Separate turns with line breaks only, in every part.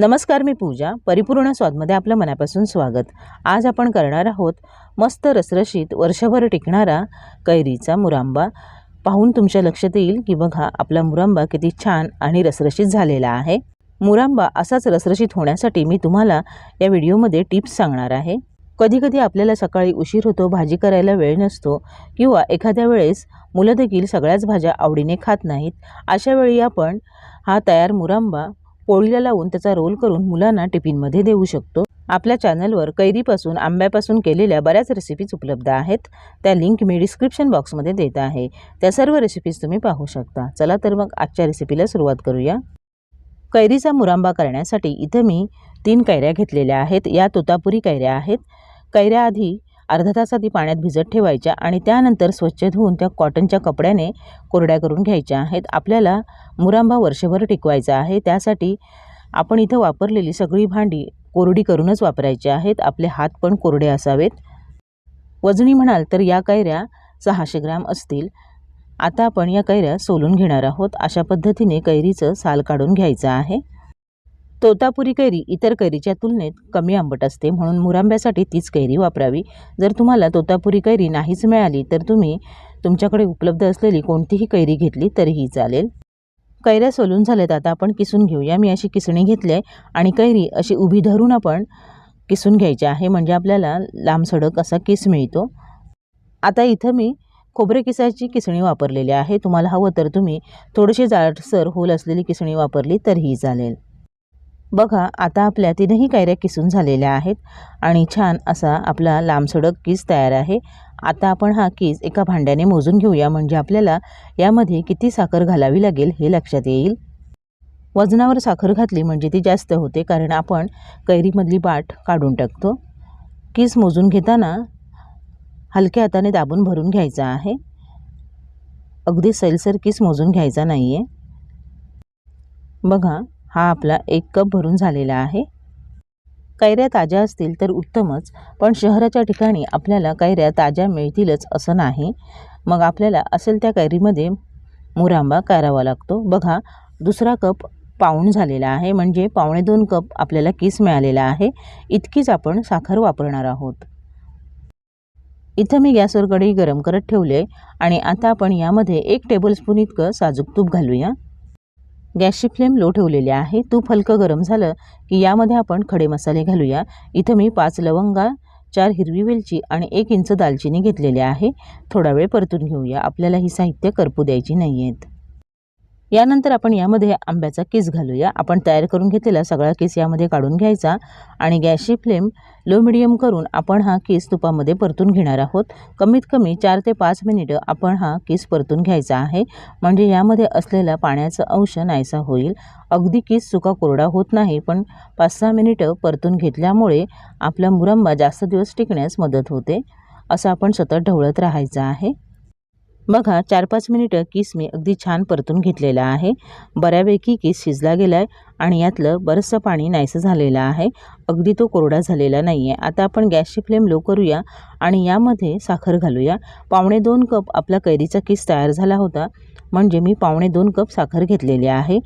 नमस्कार मी पूजा. परिपूर्ण स्वादमध्ये आपलं मनापासून स्वागत. आज आपण करणार आहोत मस्त रसरशीत वर्षभर टिकणारा कैरीचा मुरांबा. पाहून तुमच्या लक्षात येईल की बघा आपला मुरांबा किती छान आणि रसरशीत झालेला आहे. मुरांबा असाच रसरशीत होण्यासाठी मी तुम्हाला या व्हिडिओमध्ये टिप्स सांगणार आहे. कधीकधी आपल्याला सकाळी उशीर होतो भाजी करायला वेळ नसतो किंवा एखाद्या वेळेस मुलं देखील सगळ्याच भाज्या आवडीने खात नाहीत अशा वेळी आपण हा तयार मुरांबा पोळीला लावून त्याचा रोल करून मुलांना टिफिनमध्ये देऊ शकतो. आपल्या चॅनलवर कैरीपासून आंब्यापासून केलेल्या बऱ्याच रेसिपीज उपलब्ध आहेत. त्या लिंक मी डिस्क्रिप्शन बॉक्समध्ये देत आहे. त्या सर्व रेसिपीज तुम्ही पाहू शकता. चला तर मग आजच्या रेसिपीला सुरुवात करूया. कैरीचा मुरांबा करण्यासाठी इथं मी तीन कैऱ्या घेतलेल्या आहेत. या तोतापुरी कैऱ्या आहेत. कैऱ्या आधी अर्धा तास आधी पाण्यात भिजत ठेवायच्या आणि त्यानंतर स्वच्छ धुवून त्या कॉटनच्या कपड्याने कोरड्या करून घ्यायच्या आहेत. आपल्याला मुरांबा वर्षभर टिकवायचा आहे. त्यासाठी आपण इथं वापरलेली सगळी भांडी कोरडी करूनच वापरायची आहेत. आपले हात पण कोरडे असावेत. वजनी म्हणाल तर या कैऱ्या सहाशे ग्राम असतील. आता आपण या कैऱ्या सोलून घेणार आहोत. अशा पद्धतीने कैरीचं साल काढून घ्यायचं आहे. तोतापुरी कैरी इतर कैरीच्या तुलनेत कमी आंबट असते म्हणून मुरांब्यासाठी तीच कैरी वापरावी. जर तुम्हाला तोतापुरी कैरी नाहीच मिळाली तर तुम्ही तुमच्याकडे उपलब्ध असलेली कोणतीही कैरी घेतली तरीही चालेल. कैऱ्या सोलून झाल्यात आता आपण किसून घेऊया. मी अशी किसणी घेतली आहे आणि कैरी अशी उभी धरून आपण किसून घ्यायची आहे. म्हणजे आपल्याला लांब सडक असा किस मिळतो. आता इथं मी खोबरे किसायची किसणी वापरलेली आहे. तुम्हाला हवं तर तुम्ही थोडेसे जाडसर होल असलेली किसणी वापरली तरीही चालेल. बघा आता आपल्या तीनही कैऱ्या किसून झालेल्या आहेत आणि छान असा आपला लांबसडक किस तयार आहे. आता आपण हा किस एका भांड्याने मोजून घेऊया म्हणजे आपल्याला यामध्ये किती साखर घालावी लागेल हे लक्षात येईल. वजनावर साखर घातली म्हणजे ती जास्त होते कारण आपण कैरीमधली बाट काढून टाकतो. किस मोजून घेताना हलक्या हाताने दाबून भरून घ्यायचा आहे. अगदी सैलसर किस मोजून घ्यायचा नाही आहे बघा हा आपला एक कप भरून झालेला आहे. कैऱ्या ताज्या असतील तर उत्तमच पण शहराच्या ठिकाणी आपल्याला कैऱ्या ताज्या मिळतीलच असं नाही. मग आपल्याला असेल त्या कैरीमध्ये मुरांबा करावा लागतो. बघा दुसरा कप पाऊण झालेला आहे म्हणजे पावणे दोन कप आपल्याला किस मिळालेला आहे. इतकीच आपण साखर वापरणार आहोत. इथं मी गॅसवर कढई गरम करत ठेवले आणि आता आपण यामध्ये एक टेबलस्पून इतकं साजूक तूप घालूया. गॅसची फ्लेम लो ठेवलेली आहे. तूप हलकं गरम झालं की यामध्ये आपण खडे मसाले घालूया. इथं मी पाच लवंगा चार हिरवी वेलची आणि एक इंच दालचिनी घेतलेली आहे. थोडा वेळ परतून घेऊया. आपल्याला ही साहित्य करपू द्यायची नाही आहेत यानंतर आपण यामध्ये आंब्याचा किस घालूया. आपण तयार करून घेतलेला सगळा किस यामध्ये काढून घ्यायचा आणि गॅसची फ्लेम लो मिडियम करून आपण हा किस तुपामध्ये परतून घेणार आहोत. कमीत कमी चार ते पाच मिनिटं आपण हा किस परतून घ्यायचा आहे. म्हणजे यामध्ये असलेला पाण्याचा अंश नाहीसा होईल. अगदी किस सुका कोरडा होत नाही पण पाच सहा मिनिटं परतून घेतल्यामुळे आपला मुरंबा जास्त दिवस टिकण्यास मदत होते. असं आपण सतत ढवळत राहायचं आहे. बघा चार पाच मिनिटं किस मी अगदी छान परतून घेतलेला आहे. बऱ्यापैकी किस शिजला गेला आहे आणि यातलं बरंचसं पाणी नाहीसं झालेलं आहे. अगदी तो कोरडा झालेला नाही आहे आता आपण गॅसची फ्लेम लो करूया आणि यामध्ये साखर घालूया. पावणे दोन कप आपला कैरीचा किस तयार झाला होता. म्हणजे मी पावणे दोन कप साखर घेतलेली आहे.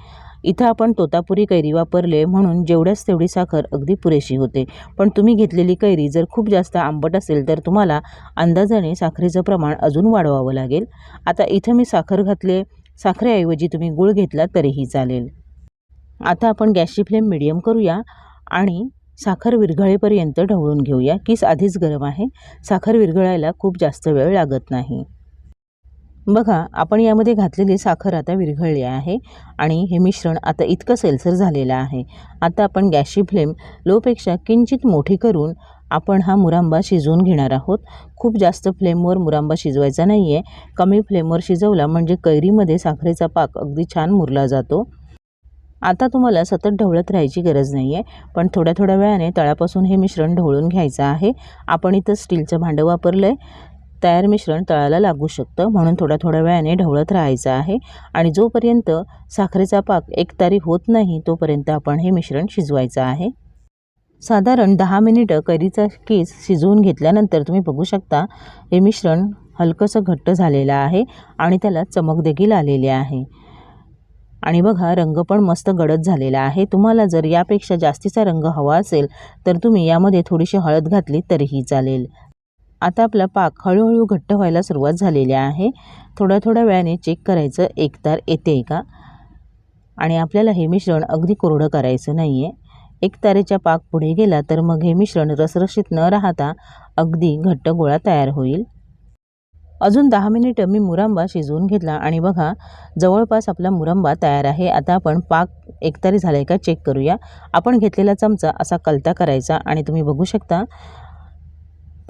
इथं आपण तोतापुरी कैरी वापरले म्हणून जेवढ्याच तेवढी साखर अगदी पुरेशी होते. पण तुम्ही घेतलेली कैरी जर खूप जास्त आंबट असेल तर तुम्हाला अंदाजाने साखरेचं प्रमाण अजून वाढवावं लागेल. आता इथं मी साखर घातले. साखरेऐवजी तुम्ही गूळ घेतला तरीही चालेल. आता आपण गॅसची फ्लेम मिडियम करूया आणि साखर विरघळेपर्यंत ढवळून घेऊया. कीस आधीच गरम आहे. साखर विरघळायला खूप जास्त वेळ लागत नाही. बघा आपण यामध्ये घातलेली साखर आता विरघळली आहे आणि हे मिश्रण आता इतकं सेल्सर झालेलं आहे. आता आपण गॅसची फ्लेम लोपेक्षा किंचित मोठी करून आपण हा मुरांबा शिजवून घेणार आहोत. खूप जास्त फ्लेमवर मुरांबा शिजवायचा नाही आहे कमी फ्लेमवर शिजवला म्हणजे कैरीमध्ये साखरेचा पाक अगदी छान मुरला जातो. आता तुम्हाला सतत ढवळत राहायची गरज नाही आहे पण थोड्या थोड्या वेळाने तळापासून हे मिश्रण ढवळून घ्यायचं आहे. आपण इथं स्टीलचं भांडं वापरलं आहे तयार मिश्रण तळाला लागू शकतं. म्हणून थोड्या थोड्या वेळाने ढवळत राहायचं आहे. आणि जोपर्यंत साखरेचा पाक एकतारी होत नाही तोपर्यंत आपण हे मिश्रण शिजवायचं आहे. साधारण दहा मिनिटं कैरीचा केस शिजवून घेतल्यानंतर तुम्ही बघू शकता हे मिश्रण हलकंसं घट्ट झालेलं आहे आणि त्याला चमक देखील आलेली आहे. आणि बघा रंग पण मस्त गडद झालेला आहे. तुम्हाला जर यापेक्षा जास्तीचा रंग हवा असेल तर तुम्ही यामध्ये थोडीशी हळद घातली तरीही चालेल. आता आपला पाक हळूहळू घट्ट व्हायला सुरुवात झालेली आहे. थोड्या थोड्या वेळाने चेक करायचं एकतार येते का? आणि आपल्याला हे मिश्रण अगदी कोरडं करायचं नाही आहे एक तारेचा पाक पुढे गेला तर मग हे मिश्रण रसरशीत न राहता अगदी घट्ट गोळा तयार होईल. अजून दहा मिनिटं मी मुरांबा शिजवून घेतला आणि बघा जवळपास आपला मुरांबा तयार आहे. आता आपण पाक एकतारी झाला आहे का चेक करूया. आपण घेतलेला चमचा असा कलता करायचा आणि तुम्ही बघू शकता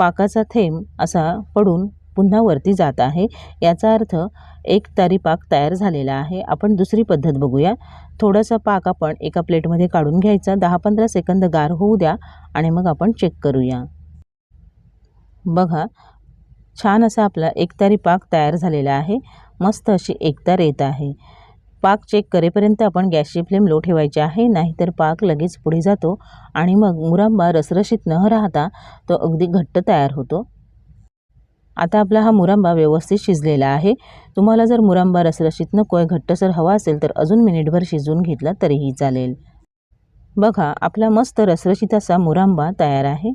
पाकाचा थेंब असा पडून पुन्हा वरती जात आहे. याचा अर्थ एक तारी पाक तयार झालेला आहे. आपण दुसरी पद्धत बघूया. थोडासा पाक आपण एका प्लेटमध्ये काढून घ्यायचा. दहा पंधरा सेकंद गार होऊ द्या आणि मग आपण चेक करूया. बघा छान असा आपला एकतारी पाक तयार झालेला आहे. मस्त अशी एकतार येत आहे. पाक चेक करेपर्यंत आपण गॅसची फ्लेम लो ठेवायची आहे. नाहीतर पाक लगेच पुढे जातो आणि मग मुरांबा रसरशीत न राहता तो अगदी घट्ट तयार होतो. आता आपला हा मुरांबा व्यवस्थित शिजलेला आहे. तुम्हाला जर मुरांबा रसरशीत नको आहे घट्टसर हवा असेल तर अजून मिनिटभर शिजवून घेतला तरीही चालेल. बघा आपला मस्त रसरशीत असा मुरांबा तयार आहे.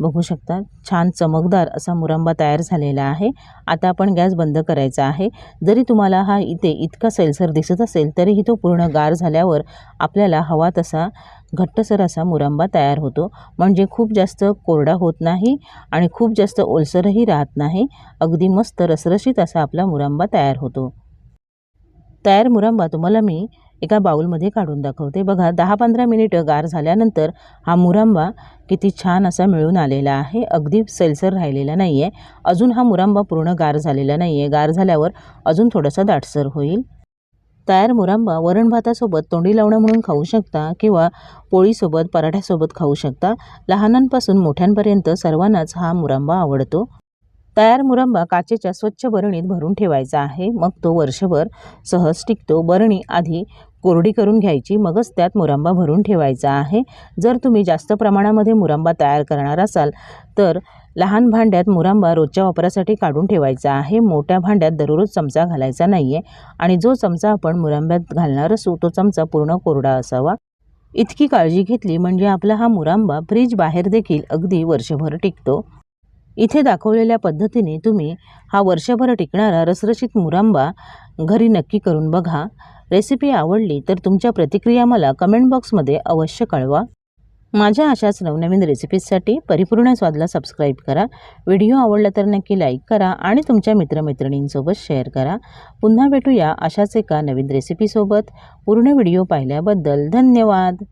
बघू शकता. छान चमकदार असा मुरंबा तयार झालेला आहे. आता आपण गॅस बंद करायचा आहे. जरी तुम्हाला हा इथे इतका सैलसर दिसत असेल तरीही तो पूर्ण गार झाल्यावर आपल्याला हवा तसा घट्टसर असा मुरंबा तयार होतो. म्हणजे खूप जास्त कोरडा होत नाही आणि खूप जास्त ओलसरही राहत नाही. अगदी मस्त रसरशीत असा आपला मुरंबा तयार होतो. तयार मुरंबा तुम्हाला मी एका बाऊलमध्ये काढून दाखवते. बघा दहा पंधरा मिनिटं गार झाल्यानंतर हा मुरांबा किती छान असा मिळून आलेला आहे. अगदी सैलसर राहिलेला नाही आहे अजून हा मुरांबा पूर्ण गार झालेला नाही आहे गार झाल्यावर अजून थोडासा दाटसर होईल. तयार मुरांबा वरण भातासोबत तोंडी लावणं म्हणून खाऊ शकता किंवा पोळीसोबत पराठ्यासोबत खाऊ शकता. लहानांपासून मोठ्यांपर्यंत सर्वांनाच हा मुरांबा आवडतो. तयार मुरंबा काचेच्या स्वच्छ बरणीत भरून ठेवायचा आहे. मग तो वर्षभर सहज टिकतो. बरणी आधी कोरडी करून घ्यायची मगच त्यात मुरंबा भरून ठेवायचा आहे. जर तुम्ही जास्त प्रमाणामध्ये मुरंबा तयार करणार असाल तर लहान भांड्यात मुरंबा रोजच्या वापरासाठी काढून ठेवायचा आहे. मोठ्या भांड्यात दररोज चमचा घालायचा नाही आहे आणि जो चमचा आपण मुरंब्यात घालणार असू तो चमचा पूर्ण कोरडा असावा. इतकी काळजी घेतली म्हणजे आपला हा मुरांबा फ्रीज बाहेर देखील अगदी वर्षभर टिकतो. इथे दाखवलेल्या पद्धतीने तुम्ही हा वर्षभर टिकणारा रसरशीत मुरांबा घरी नक्की करून बघा. रेसिपी आवडली तर तुमच्या प्रतिक्रिया मला कमेंट बॉक्समध्ये अवश्य कळवा. माझ्या अशाच नवनवीन रेसिपीजसाठी परिपूर्ण स्वादला सबस्क्राईब करा. व्हिडिओ आवडला तर नक्की लाईक करा आणि तुमच्या मित्रमैत्रिणींसोबत शेअर करा. पुन्हा भेटूया अशाच एका नवीन रेसिपीसोबत पूर्ण व्हिडिओ पाहिल्याबद्दल धन्यवाद.